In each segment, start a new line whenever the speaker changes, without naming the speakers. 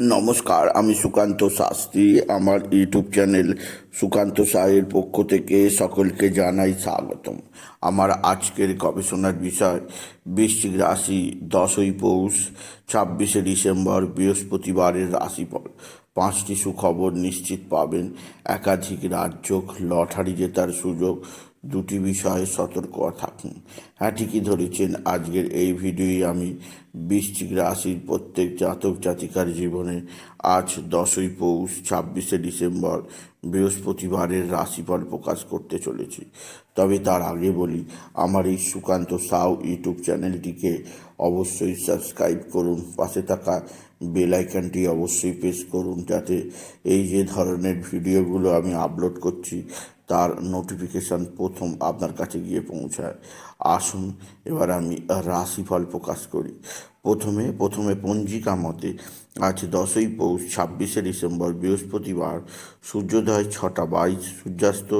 নমস্কার, আমি সুকান্ত শাস্ত্রী। আমার ইউটিউব চ্যানেল সুকান্ত সাহের পক্ষ থেকে সকলকে জানাই স্বাগতম। আমার আজকের গবেষণার বিষয়, বৃশ্চিক রাশি, দশই পৌষ, ছাব্বিশে ডিসেম্বর, বৃহস্পতিবারের রাশিফল। পাঁচটি সুখবর নিশ্চিত পাবেন। একাধিক রাজ্য লটারি জেতার সুযোগ দুটি বিষয়ে সতর্ক থাকুন। হ্যাঁ ঠিকই ধরেছেন, আজকের এই ভিডিওই আমি বৃশ্চিক রাশির প্রত্যেক জাতক জাতিকার জীবনে আজ দশই পৌষ, ছাব্বিশে ডিসেম্বর বৃহস্পতিবারের রাশিফল প্রকাশ করতে চলেছি। তবে তার আগে বলি, আমার এই সুকান্ত সাউ ইউটিউব চ্যানেলটিকে অবশ্যই সাবস্ক্রাইব করুন। পাশে থাকা বেল আইকনটি অবশ্যই প্রেস করুন, যাতে এই যে ধরনের ভিডিওগুলো আমি আপলোড করছি তার নোটিফিকেশান প্রথম আপনার কাছে গিয়ে পৌঁছায়। আসুন, এবার আমি রাশিফল প্রকাশ করি। প্রথমে প্রথমে পঞ্জিকা মতে আজ দশই পৌষ, ছাব্বিশে ডিসেম্বর, বৃহস্পতিবার, সূর্যোদয় ছটা বাইশ, সূর্যাস্ত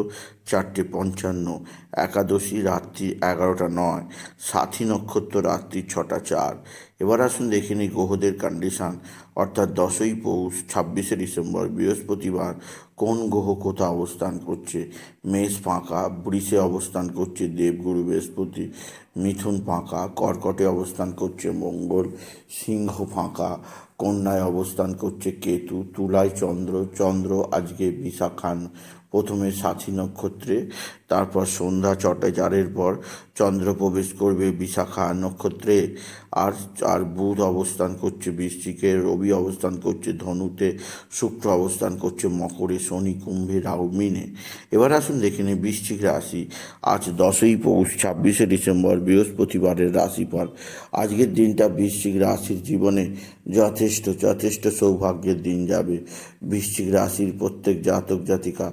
চারটে পঞ্চান্ন, একাদশী রাত্রি এগারোটা নয়, সাথী নক্ষত্র রাত্রি ছটা চার। এবার আসুন দেখে নিই গ্রহদের কন্ডিশান অর্থাৎ দশই পৌষ, ছাব্বিশে ডিসেম্বর, বৃহস্পতিবার, কোন গ্রহ কোথা অবস্থান করছে? মেষ ফাঁকা, বৃষে অবস্থান করছে দেবগুরু বৃহস্পতি, মিথুন ফাঁকা, কর্কটে অবস্থান করছে মঙ্গল, সিংহ ফাঁকা, কন্যায় অবস্থান করছে কেতু, তুলায় চন্দ্র চন্দ্র আজকে বিশাখান প্রথমে সাথী নক্ষত্রে, তারপর সন্ধ্যা ছটায় চারের পর চন্দ্র প্রবেশ করবে বিশাখা নক্ষত্রে। আর আর বুধ অবস্থান করছে বৃশ্চিকে, রবি অবস্থান করছে ধনুতে, শুক্র অবস্থান করছে মকরে, শনি, কুম্ভে, রাহু, মিনে। এবার আসুন দেখে নিই বৃশ্চিক রাশি। আজ দশই পৌষ, ছাব্বিশে ডিসেম্বর, বৃহস্পতিবারের রাশিফল। আজকের দিনটা বৃশ্চিক রাশির জীবনে যথেষ্ট যথেষ্ট সৌভাগ্যের দিন যাবে। বৃশ্চিক রাশির প্রত্যেক জাতক জাতিকা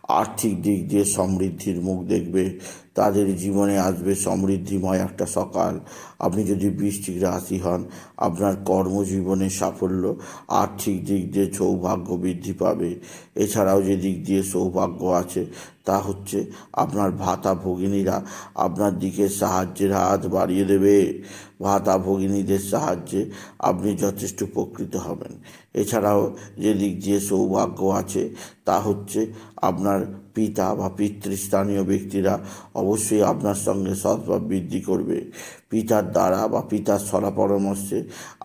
আর্থিক দিক দিয়ে সমৃদ্ধির মুখ দেখবে, তাদের জীবনে আসবে সমৃদ্ধিময় একটা সকাল। আপনি যদি বৃষ্টিক রাশি হন, আপনার কর্মজীবনে সাফল্য আর্থিক দিক দিয়ে সৌভাগ্য বৃদ্ধি পাবে। এছাড়াও যে দিক দিয়ে সৌভাগ্য আছে, তা হচ্ছে আপনার ভাতা ভগিনীরা আপনার দিকে সাহায্যের হাত বাড়িয়ে দেবে। ভাতা ভগিনীদের সাহায্যে আপনি যথেষ্ট উপকৃত হবেন। এছাড়াও যে দিক দিয়ে সৌভাগ্য আছে, তা হচ্ছে আপনার ആണ് পিতা বা পিতৃস্থানীয় ব্যক্তিরা অবশ্যই আপনার সঙ্গে সদ্ভাব বৃদ্ধি করবে। পিতার দ্বারা বা পিতার সলা পরামর্শে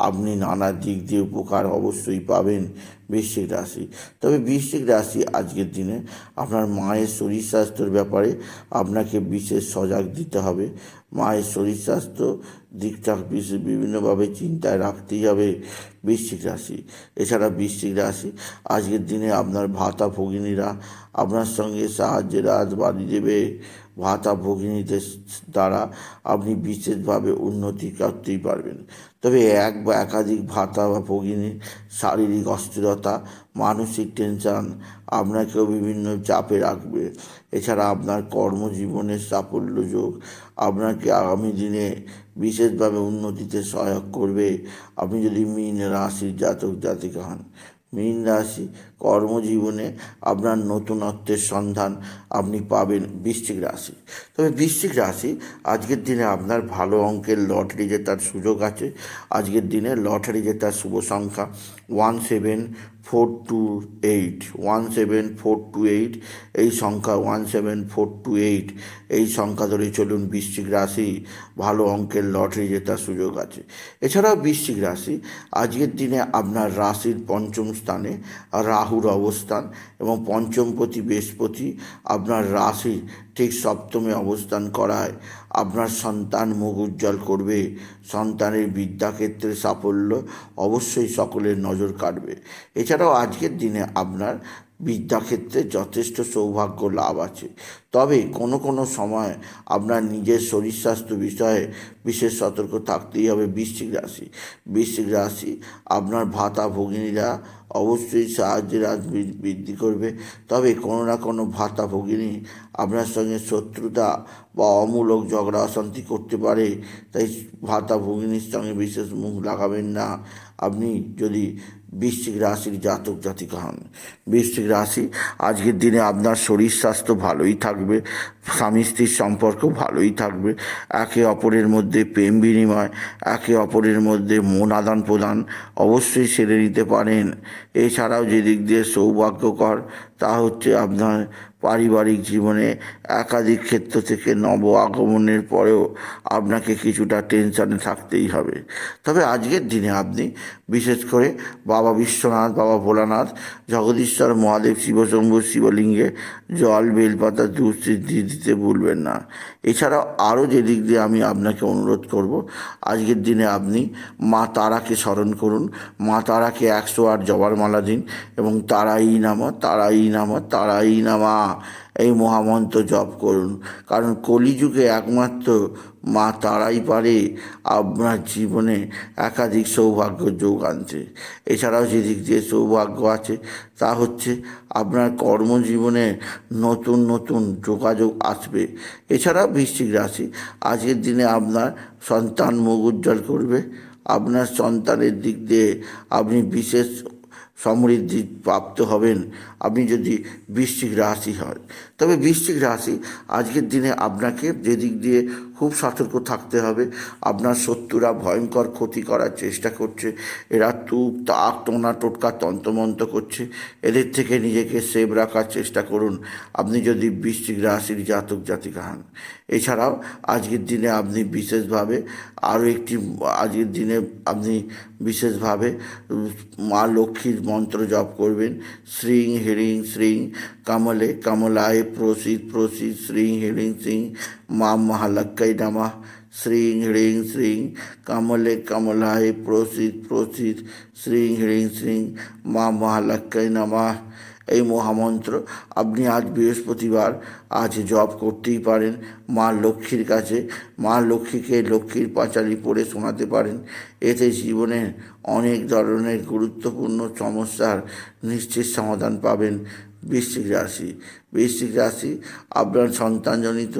আপনি নানা দিক দিয়ে উপকার অবশ্যই পাবেন বৃশ্চিক রাশি। তবে বৃশ্চিক রাশি আজকের দিনে আপনার মায়ের শরীর স্বাস্থ্যের ব্যাপারে আপনাকে বিশেষ সজাগ দিতে হবে। মায়ের শরীর স্বাস্থ্য দিকটা বিশেষ বিভিন্নভাবে চিন্তায় রাখতেই হবে বৃশ্চিক রাশি। এছাড়া বৃশ্চিক রাশি আজকের দিনে আপনার ভাতা ভগিনীরা আপনার সঙ্গে সাহায্যের হাত বাড়িয়ে দেবে। ভাতা ভগিনীদের দ্বারা আপনি বিশেষভাবে উন্নতি করতেই পারবেন। তবে এক বা একাধিক ভাতা বা ভগিনীর শারীরিক অস্থিরতা, মানসিক টেনশন আপনাকেও বিভিন্ন চাপে রাখবে। এছাড়া আপনার কর্মজীবনের সাফল্য যোগ আপনাকে আগামী দিনে বিশেষভাবে উন্নতিতে সহায়ক করবে। আপনি যদি মীন রাশির জাতক জাতিকা হন মীন রাশি কর্মজীবনে আপনার নতুনত্বের সন্ধান আপনি পাবেন বৃশ্চিক রাশি। তবে বৃশ্চিক রাশি, আজকের দিনে আপনার ভালো অঙ্কের লটারি জেতার সুযোগ আছে। আজকের দিনে লটারি জেতার শুভ সংখ্যা one seven four two eight one seven four two eight এই সংখ্যা one seven four two eight এই সংখ্যা ধরে চলুন বৃশ্চিক রাশি, ভালো অঙ্কের লটারি জেতার সুযোগ আছে। এছাড়াও বৃশ্চিক রাশি, আজকের দিনে আপনার রাশির পঞ্চম স্থানে রাহুর অবস্থান এবং পঞ্চমপতি বৃহস্পতি আপনার রাশি ঠিক সপ্তমে অবস্থান করায় আপনার সন্তান মুখ উজ্জ্বল করবে, সন্তানের বিদ্যাক্ষেত্রে সাফল্য অবশ্যই সকলের নজর কাটবে এছাড়াও আজকের দিনে আপনার বিদ্যাক্ষেত্রে যথেষ্ট সৌভাগ্য লাভ আছে। তবে কোনো কোনো সময় আপনার নিজের শরীর স্বাস্থ্য বিষয়ে বিশেষ সতর্ক থাকতেই হবে বৃশ্চিক রাশি। বৃশ্চিক রাশি আপনার ভাতা ভগিনীরা অবশ্যই সাহায্যের হাত বৃদ্ধি করবে। তবে কোনো না কোনো ভাতা ভগিনী আপনার সঙ্গে শত্রুতা বা অমূলক ঝগড়া অশান্তি করতে পারে। তাই ভাতা ভগিনীর সঙ্গে বিশেষ মুখ লাগাবেন না। আপনি যদি বৃশ্চিক রাশির জাতক জাতিকা হন। বৃশ্চিক রাশি, আজকের দিনে আপনার শরীর স্বাস্থ্য ভালোই থাকবে, স্বামী স্ত্রীর সম্পর্ক ভালোই থাকবে, একে অপরের মধ্যে প্রেম বিনিময়, একে অপরের মধ্যে মন আদান প্রদান অবশ্যই সেরে নিতে পারেন। এছাড়াও যে দিক দিয়ে সৌভাগ্যকর, তা হচ্ছে আপনার পারিবারিক জীবনে একাধিক ক্ষেত্র থেকে নব আগমনের পরেও আপনাকে কিছুটা টেনশনে থাকতেই হবে। তবে আজকের দিনে আপনি বিশেষ করে বাবা বিশ্বনাথ, বাবা ভোলানাথ, জগদীশ্বর, মহাদেব শিবশম্ভু শিবলিঙ্গে, জল, বেলপাতা সিদ্ধি দিতে ভুলবেন না। এছাড়াও আরও যে দিক দিয়ে আমি আপনাকে অনুরোধ করব, আজকের দিনে আপনি মা তারাকে স্মরণ করুন। মা তারাকে একশো আট জবার মালা দিন এবং তারাই নামা তারাই নামা তারাই নামা। এই মহামন্ত্র জপ করুন। কারণ কলিযুগে একমাত্র মা তারাই পারে, আপনার জীবনে একাধিক সৌভাগ্য যোগ আনতে এছাড়াও যে দিক দিয়ে সৌভাগ্য আছে, তা হচ্ছে আপনার কর্মজীবনে নতুন নতুন যোগাযোগ আসবে। এছাড়াও বৃশ্চিক রাশি, আজকের দিনে আপনার সন্তান মুখ উজ্জ্বল করবে। আপনার সন্তানের দিক দিয়ে আপনি বিশেষ সমৃদ্ধি প্রাপ্ত হবেন। আপনি যদি বৃশ্চিক রাশি হয় তবে বৃশ্চিক রাশি আজকের দিনে আপনাকে যেদিক দিয়ে খুব সতর্ক থাকতে হবে। আপনার শত্রুরা ভয়ঙ্কর ক্ষতি করার চেষ্টা করছে। এরা তুপ, তাক, টোনা, টোটকা তন্তমন্ত করছে। এদের থেকে নিজেকে সেভ রাখার চেষ্টা করুন। আপনি যদি বৃশ্চিক রাশির জাতক, জাতিকা হন। এছাড়াও আজকের দিনে আপনি বিশেষভাবে আরও একটি আজকের দিনে আপনি বিশেষভাবে মা লক্ষ্মীর মন্ত্র জপ করবেন। শ্রীং, হিরিং, শ্রীং, কমলে, কমলায় প্রসিদ প্রসিদ শ্রীং, হিরিং, শ্রীং মা মহালক্ষ্মী। নমঃ। শ্রীং হ্রিং শ্রীং, কমলে কমলায় প্রসিদ প্রসিদ শ্রীং হ্রিং শ্রীং, মা মহালক্ষ্মী নমঃ। এই মহামন্ত্র আপনি আজ বৃহস্পতিবার, আজ জপ করতেই পারেন। মা লক্ষ্মীর কাছে, মা লক্ষ্মীকে লক্ষ্মীর পাঁচালি পড়ে শোনাতে পারেন। এতে জীবনে অনেক ধরনের গুরুত্বপূর্ণ সমস্যার নিশ্চিত সমাধান পাবেন। বৃশ্চিক রাশি। বৃশ্চিক রাশি, আপনার সন্তানজনিত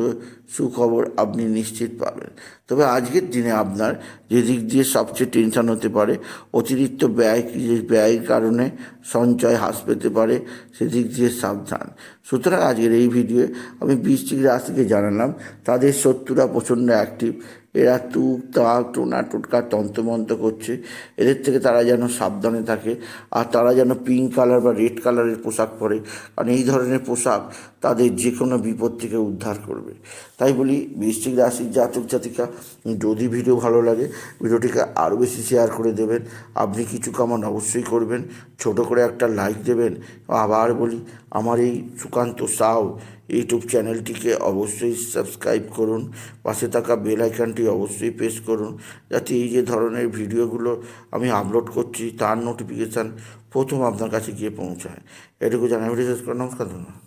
সুখবর আপনি নিশ্চিত পাবেন। তবে আজকের দিনে আপনার যে দিক দিয়ে সবচেয়ে টেনশন হতে পারে, অতিরিক্ত ব্যয় ব্যয়ের কারণে সঞ্চয় হ্রাস পেতে পারে সেদিক দিয়ে সাবধান। সুতরাং আজকের এই ভিডিওয়ে আমি বৃশ্চিক রাশিকে জানালাম। তাদের শত্রুরা প্রচণ্ড অ্যাক্টিভ এরা তুক তা টোনা টোটকা তন্ত্রমন্ত্র করছে। এদের থেকে তারা যেন সাবধানে থাকে, আর তারা যেন পিঙ্ক কালার বা রেড কালারের পোশাক পরে। কারণ এই ধরনের পোশাক তাদের যে কোনো বিপদ থেকে উদ্ধার করবে। তাই বলি, বৃশ্চিক রাশির জাতক জাতিকা, যদি ভিডিও ভালো লাগে, ভিডিওটিকে আরও বেশি শেয়ার করে দেবেন। আপনি কিছু কামান অবশ্যই করবেন। ছোট করে একটা লাইক দেবেন। আবার বলি, আমার এই সুকান্ত সাউ ইউটিউব চ্যানেলটিকে অবশ্যই সাবস্ক্রাইব করুন। পাশে থাকা বেল আইকনটি অবশ্যই প্রেস করুন। যাতে এই যে ধরনের ভিডিওগুলো আমি আপলোড করছি, তার নোটিফিকেশান প্রথম আপনার কাছে গিয়ে পৌঁছায়। এটুকু জানাই ভিডিও শেষ করে নমস্কার, ধন্যবাদ।